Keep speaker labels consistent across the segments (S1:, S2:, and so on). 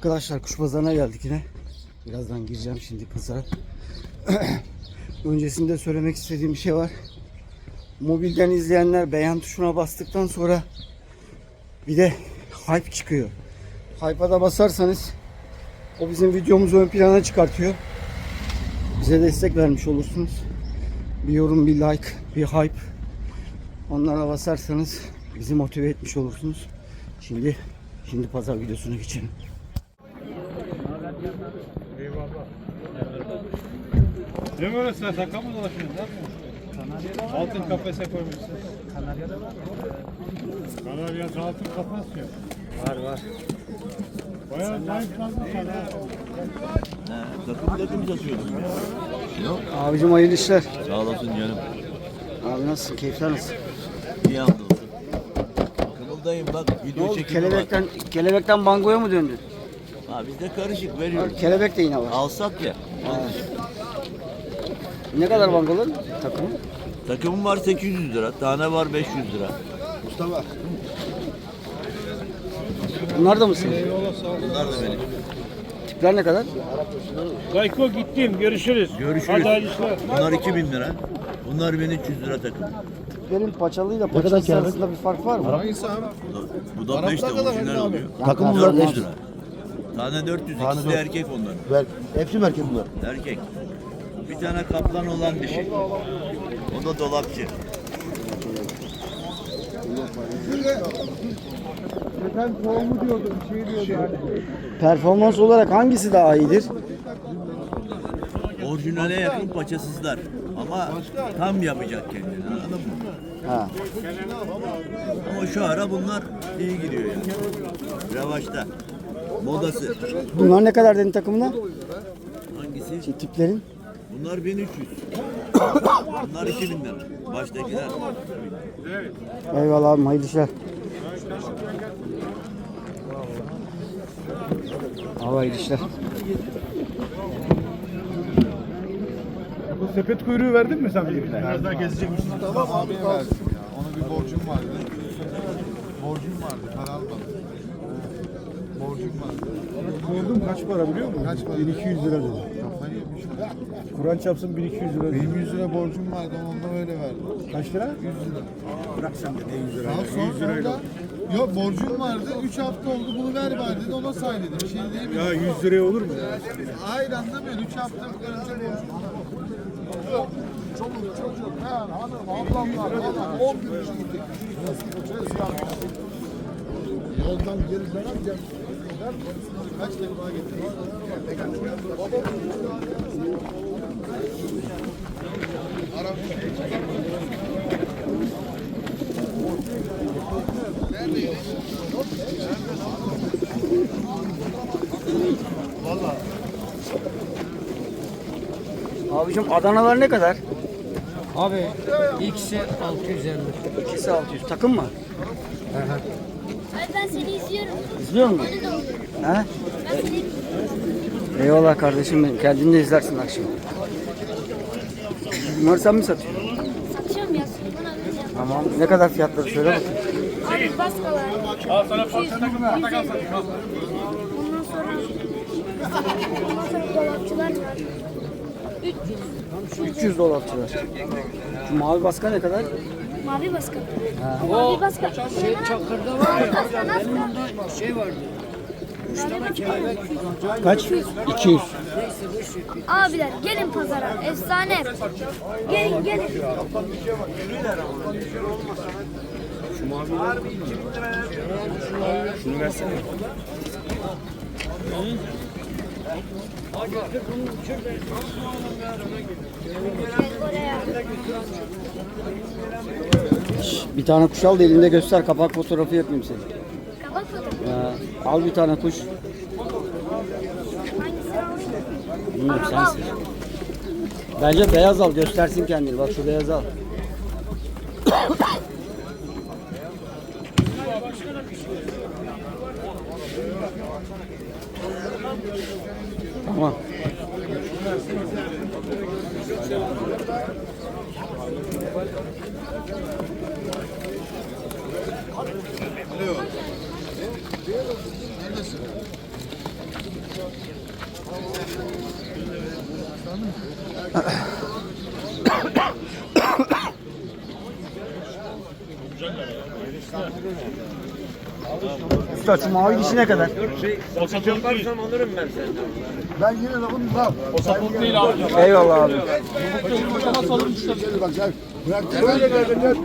S1: Arkadaşlar kuş pazarına geldik yine. Birazdan gireceğim şimdi pazara. Öncesinde söylemek istediğim bir şey var. Mobilden izleyenler beğen tuşuna bastıktan sonra bir de hype çıkıyor. Hype'a da basarsanız o bizim videomuzu ön plana çıkartıyor. Bize destek vermiş olursunuz. Bir yorum, bir like, bir hype. Onlara basarsanız bizi motive etmiş olursunuz. Şimdi şimdi pazar videosuna geçelim.
S2: Ne böyle sen saka mı dolaşıyorsun? Ne yapıyorsun? Altın kafese koymuşsun. Kanarya'da var Kanarya'da altın kafes yok.
S1: Var var.
S2: Bayağı zayıf sen ha.
S3: Takım satıyordum ya.
S1: Abicim hayırlı işler.
S3: Sağ olasın canım.
S1: Abi nasılsın? Keyifler nasıl?
S3: İyi hamdolsun. Takımıldayım bak. Video çekimi
S1: Kelebekten, kelebekten bangoya mı döndün?
S3: Ha bizde karışık veriyoruz.
S1: kelebek de yine var.
S3: Alsat ya.
S1: Ne kadar bangoların takımı?
S3: Takımım var 800 lira. Tane var 500 lira.
S1: Bunlar da mı senin?
S3: Bunlar da benim.
S1: Tipler ne kadar?
S2: Gayko gittim görüşürüz.
S3: Görüşürüz.
S2: Hadi hayırlı işler.
S3: Bunlar 2000 lira. Bunlar 1300 lira takım.
S1: Tiplerin paçalıyla paçası arasında bir fark var mı?
S3: Bu da 5 de orijinal oluyor.
S1: Takım
S3: Bunlar
S1: bunlar
S3: 5
S1: beş
S3: lira. Tane 400. İkisi de erkek onların.
S4: Ver. Hepsi mi erkek bunlar?
S3: Erkek. Bir tane kaplan olan dişi. O da dolapçı.
S1: Performans olarak hangisi daha iyidir?
S3: Orijinale yakın paçasızlar. Ama tam yapacak kendini anladın mı?
S1: Ha.
S3: Ama şu ara bunlar iyi gidiyor yani. Revaçta. Modası.
S1: Bunlar ne kadar dedin takımına?
S3: Hangisi?
S1: Şey, tiplerin?
S3: Bunlar 1300. Bunlar 2000 lira. Baştakiler.
S1: Eyvallah abim hayırlı işler. Abi hayırlı işler.
S2: Bu sepet kuyruğu verdin mi sen birine?
S5: Biraz daha gezecekmişsin. Tamam abi ya. Ona bir borcum vardı. Borcum vardı. Para almadım. Borcum vardı.
S2: Sordum kaç para biliyor musun?
S5: Kaç para?
S2: 1200 lira dedi. Kur'an çapsın 1200 lira.
S5: Benim 100 lira borcum vardı. Ondan öyle verdim.
S2: Kaç lira?
S5: 100 lira.
S2: Bırak sen de ne 100 lira.
S5: Daha sonra orada Yok borcum vardı. 3 hafta oldu bunu ver bari dedi. Ona say dedim. Bir şey değil?
S2: Ya 100 liraya olur mu?
S5: Hayır anlamıyorsun. 3 hafta önce borcum var. Çoluk çocuk, ben, hanım, ablamlar, babam, 10 gün gittik. Yoldan geri dönerken kaç defa getirdik?
S1: Abicim Adanalar ne kadar?
S6: Abi ikisi 650.
S1: İkisi 600. Takım mı?
S7: Abi ben seni izliyorum.
S1: İzliyor musun? He?
S7: Ben seni izliyorum.
S1: Eyvallah kardeşim benim. Kendin de izlersin akşam. Bunları sen mi satıyorsun?
S7: Satacağım ya.
S1: Tamam. Ne kadar fiyatları söyle bakayım.
S7: Abi baskalar. Al sana parça takımı. Ondan sonra ondan sonra dolapçılar var. 300.
S1: 300 dolapçılar. Şu mavi baska ne kadar?
S7: Mavi baska. Mavi baska.
S6: Şey Çakır'da var ya. Şey vardı.
S7: Mavi.
S1: Kaç? 200.
S7: Abiler gelin pazara. Efsane. Gelin gelin. Gel oraya.
S1: Bir tane kuş al da elinde göster. Kapak fotoğrafı yapayım seni. Ya, al bir tane kuş. Bilmiyorum sen seç. Bence beyaz al göstersin kendini. Bak şu beyaz al. tamam. Neredesin? Usta şu mavi kişi ne kadar? O satılık değil.
S5: alırım ben senden. Ben yine de bunu bak. O satılık değil abi.
S1: Eyvallah abi.
S5: Bak gel. Bırak böyle verdiler.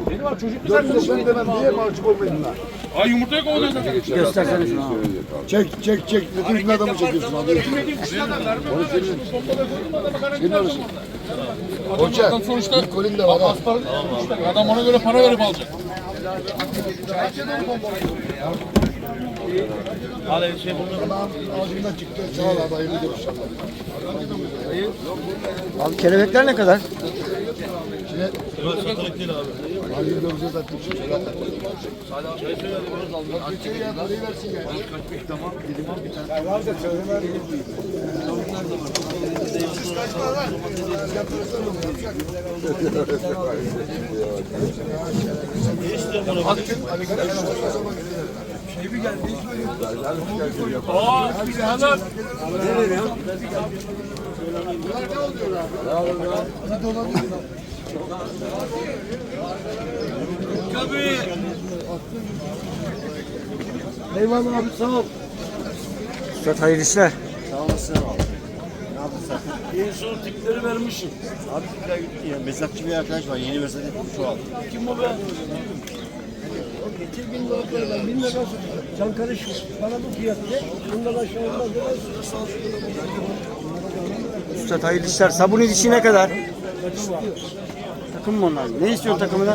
S5: Dört ben demem diye mahcup olmayın bunlar.
S2: Ay yumurtayı kovalıyorsun.
S1: Göstersene şunu abi.
S5: Çek çek çek. Bütün adamı çekiyorsun abi. Onu senin. Senin arasın. Hoca.
S2: sonuçta-
S5: Nikol'in de var ha.
S2: Adam ona göre para verip alacak.
S5: Tamam ağzından çıktı. Sağ ol abi hayırlı görüşürüz.
S1: Abi kelebekler ne kadar?
S5: Hayırlı görüşürüz artık. Geçeri ya parayı versin ya. Eyvallah abi sağ ol.
S1: Usta hayırlı işler.
S4: En son tipleri vermişim. Abi tipler gitti ya. Mesakçı bir arkadaş var. Yeni mesaj etmiş şu an. Kim bu be?
S8: Geçen gün balıklardan bin lira satıyor. Sen karış bana bu fiyatı bundan aşağı olmaz.
S1: Usta hayırlı işler. Sabuni dişi ne kadar? Takım mı onlar? Ne istiyorsun takımına?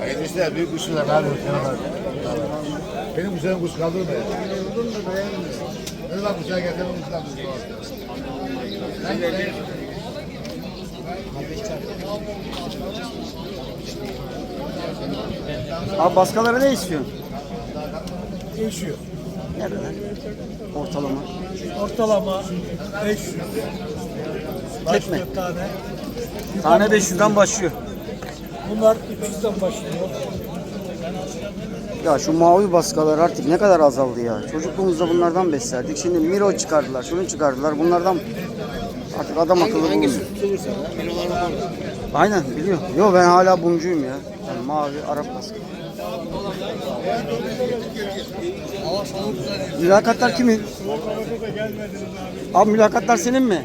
S5: Hayırlı işler. Büyük kuşlar abi. Benim güzelim kuş kaldırma ya. Ne kuşa getirin kuşlar
S1: Abi baskaları ne istiyorsun?
S8: Değişiyor.
S1: Nereden? Ortalama.
S8: Ortalama 500.
S1: Tek mi?
S8: Dört tane.
S1: Tane 500'den başlıyor.
S8: Bunlar 300'den başlıyor.
S1: Ya şu mavi baskalar artık ne kadar azaldı ya. Çocukluğumuzda bunlardan beslerdik. Şimdi Miro çıkardılar, şunu çıkardılar. Bunlardan artık adam akıllı bulunmuyor. Aynen biliyor. Yo ben hala bumcuyum ya. Yani mavi Arap baskı. Mülakatlar kimin? Abi mülakatlar senin mi?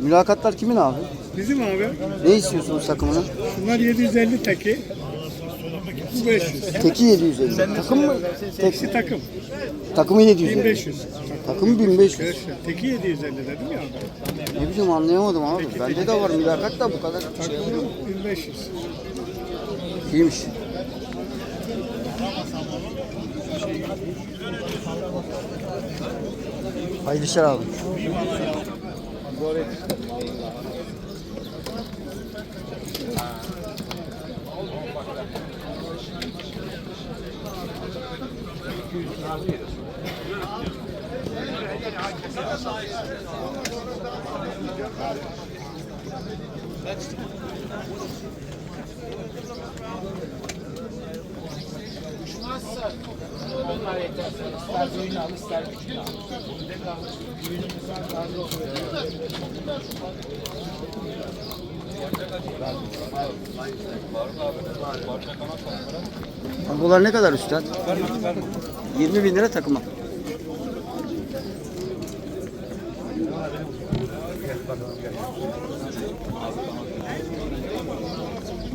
S1: Mülakatlar kimin abi?
S8: Bizim abi.
S1: Ne istiyorsunuz takımına?
S8: Bunlar 750 teki. Bu 500.
S1: Teki 750. Takım mı? Tek,
S8: takım.
S1: takımı 750.
S8: 1500.
S1: Takım 1500.
S8: Teki 750 dedim ya abi.
S1: Ne bileyim anlayamadım abi. Bende de var mülakat da bu kadar şey oluyor.
S8: 1500.
S1: İyiymiş. Hayırlı işler abi. Bunlar ne kadar üstad? 20 bin lira takıma.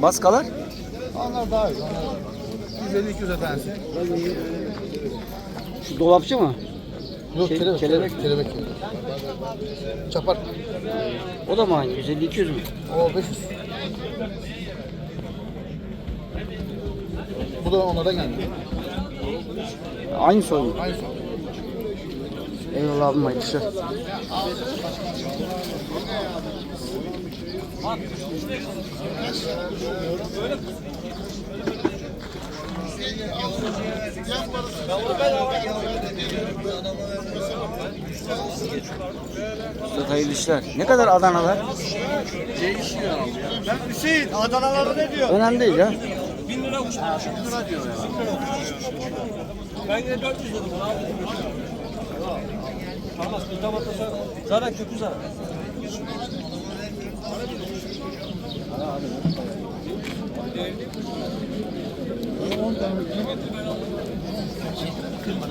S1: Baskalar?
S5: Onlar daha iyi. 150-200 tanesi.
S1: Şu dolapçı mı?
S5: Yok
S1: Şey,
S5: kelebek,
S1: kelebek.
S5: kelebek. Çapar.
S1: O da mı aynı? 150-200 mü?
S5: O 500. Bu da onlara geldi.
S1: Aynı soy mu?
S5: Aynı soru.
S1: Eyvallah abim hayırlı işler. Üstad hayırlı işler. Ne kadar Adanalar?
S4: Ben Hüseyin Adanaları ne diyor?
S1: Önemli değil ya.
S8: Zaten kökü zarar.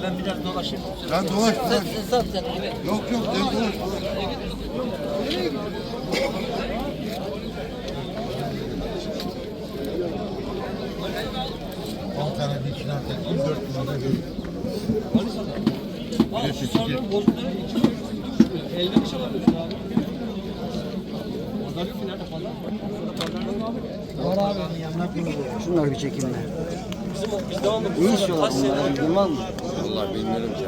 S8: Ben biraz dolaşayım.
S5: Ben dolaş dolaş.
S8: Sat sen evet.
S5: Yok yok ben dolaş. On tane dikine attık. 14 numara bir. Bir de çekici.
S1: Şunları bir çekeyim ben. Ne istiyorlar bunlar? Bilgin var mı?
S5: Vallahi bilmiyorum ki.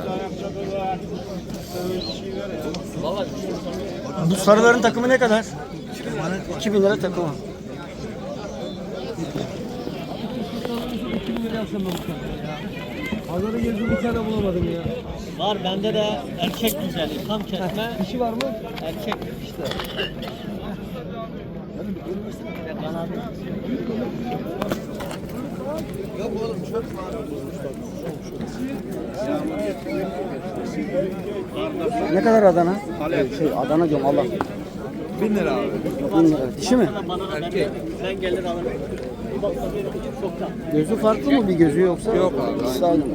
S1: Bu sarıların takımı ne kadar? 2000 lira takımı.
S8: Pazarı gezdim bir tane bulamadım ya.
S6: Var bende de erkek güzeli. Tam kesme.
S8: Dişi var mı?
S6: Erkek işte.
S1: Ne kadar Adana? Şey, Adana diyorum Allah. 1000 lira abi. 1000 lira. Dişi mi?
S6: Erkek. Ben gelir alırım.
S1: Gözü farklı mı bir gözü yoksa? Yok abi. İkisi aynı mı?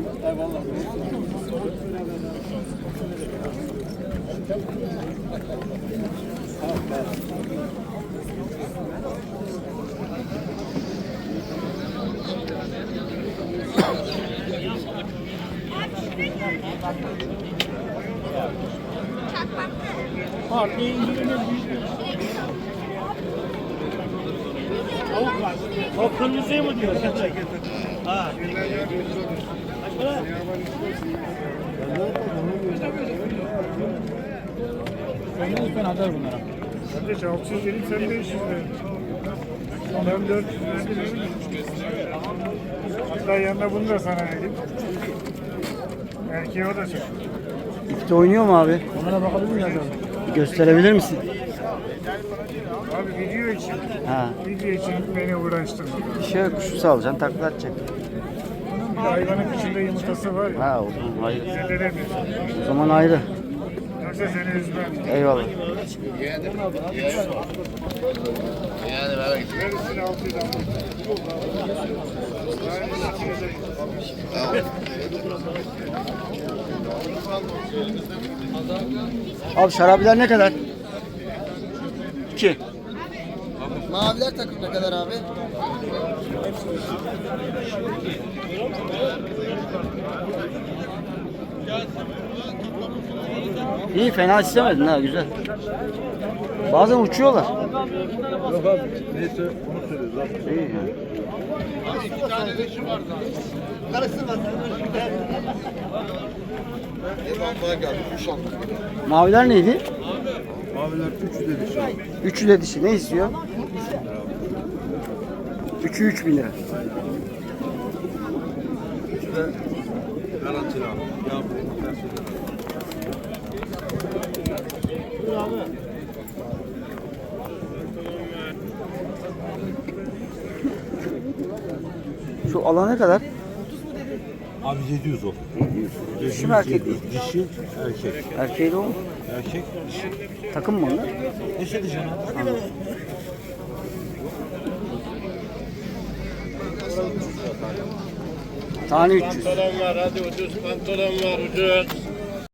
S6: O kırmızıyı mı diyor? Ha.
S2: Kardeş 600 dedim sen 500 verdin. Ben 400 verdim. Hatta yanına bunu da sana vereyim. Belki o da çok.
S1: İpte oynuyor mu abi?
S8: Onlara bakabilir miyim?
S1: Bir gösterebilir misin?
S2: Abi video için,
S1: Ha.
S2: video için beni uğraştırma.
S1: Dişe kuşu salacaksın, takla atacak.
S2: Bir de hayvanın içinde yumurtası var ya.
S1: Ha o zaman ayrı.
S2: Zedelemiyorsun.
S1: O zaman ayrı.
S2: Yoksa seni üzmem.
S1: Eyvallah.
S2: Verirsin 600 ama. Yani
S1: Abi şarabiler ne kadar? 2.
S8: Maviler takım ne kadar abi?
S1: İyi fena istemedin ha güzel. Bazen uçuyorlar.
S5: Yok abi. Neyse onu söylüyoruz abi.
S1: İyi yani.
S5: Bana geldi. Kuş aldım.
S1: Maviler neydi?
S5: Maviler 3 dedi şu an.
S1: Üçü de dişi. Ne istiyor? Üçü üç bin lira.
S5: Garantili abi. Söylüyorum.
S1: Şu alana kadar?
S5: Abi 700 o.
S1: Dişi mi erkek mi?
S5: Dişi, erkek.
S1: Erkeği de o mu?
S5: Erkek,
S1: Takım mı onlar?
S5: Eşe diyeceğim abi.
S1: Tane 300.
S4: Pantolon var hadi ucuz pantolon var ucuz.